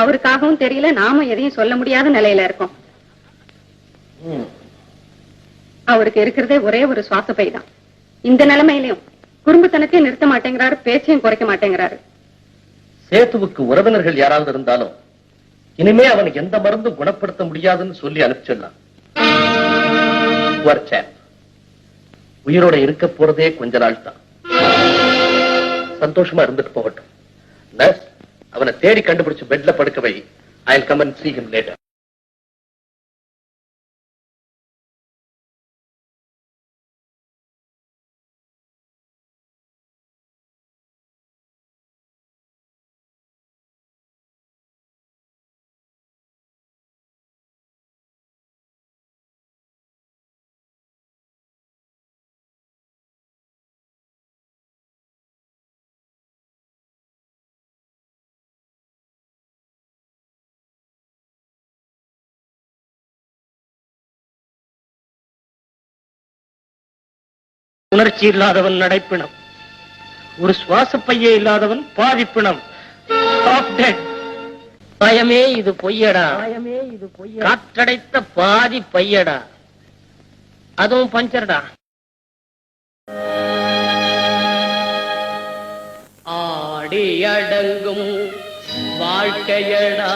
அவருக்காகவும் தெரியல நாம எதையும் சொல்ல முடியாத நிலையில இருக்கோம். அவருக்கு இருக்கிறதே ஒரே ஒரு சுவாச பை தான். இந்த நிலைமையிலயும் குறும்புத்தனத்தையும் நிறுத்த மாட்டேங்கிறாரு பேச்சையும் குறைக்க மாட்டேங்கிறாரு. சேத்துவுக்கு உறவினர்கள் யாராவது இருந்தாலும் இனிமே அவனுக்கு எந்த மருந்தும் குணப்படுத்த முடியாதுன்னு சொல்லி அனுப்பிச்சிடலாம். உயிரோட இருக்க போறதே கொஞ்ச நாள் தான் சந்தோஷமா இருந்துட்டு போகட்டும். நர்ஸ் அவனை தேடி கண்டுபிடிச்சு பெட்ல படுக்க வை. I come and see him later உணர்ச்சி இல்லாதவன் நடைப்பிணம். ஒரு சுவாச பையே இல்லாதவன் பாதிப்பிணம். பயமே இது பொய்யடா. பயமே இது பொய்ய காற்றடைத்த பாதி பையடா. அதுவும் பஞ்சர்டா. ஆடி அடங்கும் வாழ்க்கையடா.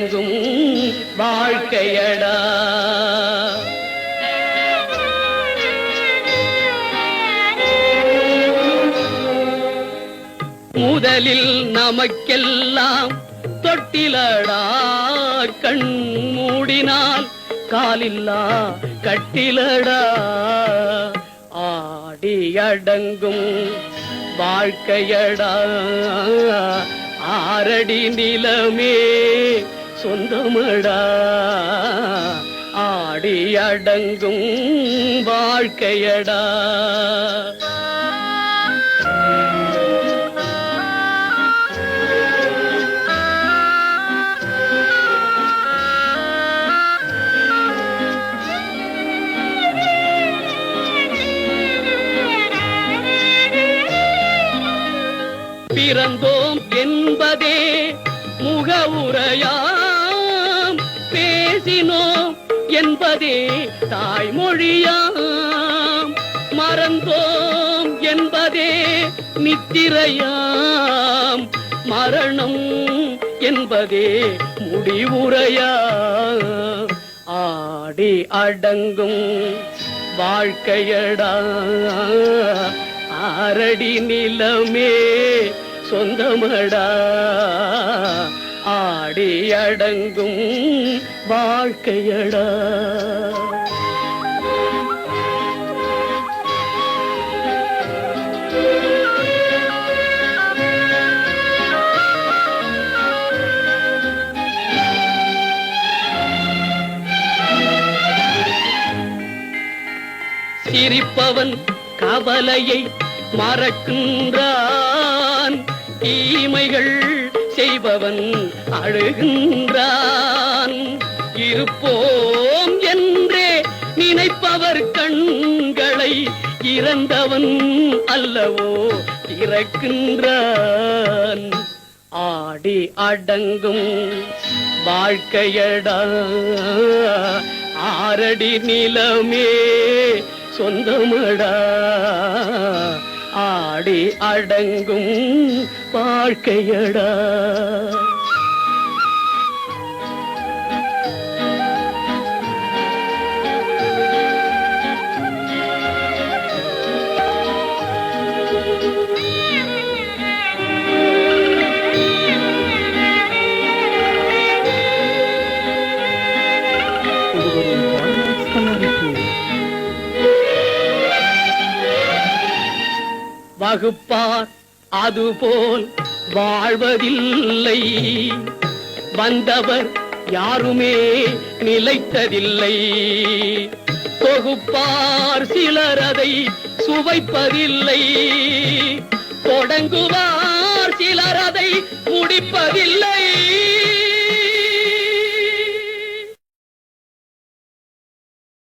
அடங்கும் வாழ்க்கையடா. முதலில் நமக்கெல்லாம் தொட்டிலடா கண் மூடினால் காலில்லா கட்டிலடா. ஆடி அடங்கும் வாழ்க்கையடா. ஆரடி நிலமே சொந்தமடா. ஆடி அடங்கும் வாழ்க்கையடா. பிறந்தோம் என்பதே முகவுரையாம் என்பதே தாய்மொழியாம். மறந்தோம் என்பதே நித்திரையாம். மரணம் என்பதே முடிவுரையா ஆடி அடங்கும் வாழ்க்கையடா. ஆரடி நிலமே சொந்தமடா. ஆடி அடங்கும் வாழ்க்கையடா. சிரிப்பவன் கவலையை மறக்கின்றான். தீமைகள் செய்பவன் அழுகின்றான். இருப்போம் என்றே நினைப்பவர் கண்களை இறந்தவன் அல்லவோ இறக்கின்றான். ஆடி அடங்கும் வாழ்க்கையடா ஆரடி நிலமே சொந்தமடா. ஆடி அடங்கும் வாழ்க்கையடா. வகுப்பார். அதுபோல் வாழ்வதில்லை. வந்தவர் யாருமே நிலைத்ததில்லை. தொகுப்பார் சிலர் அதை சுவைப்பதில்லை. தொடங்குவார் சிலர் அதை முடிப்பதில்லை.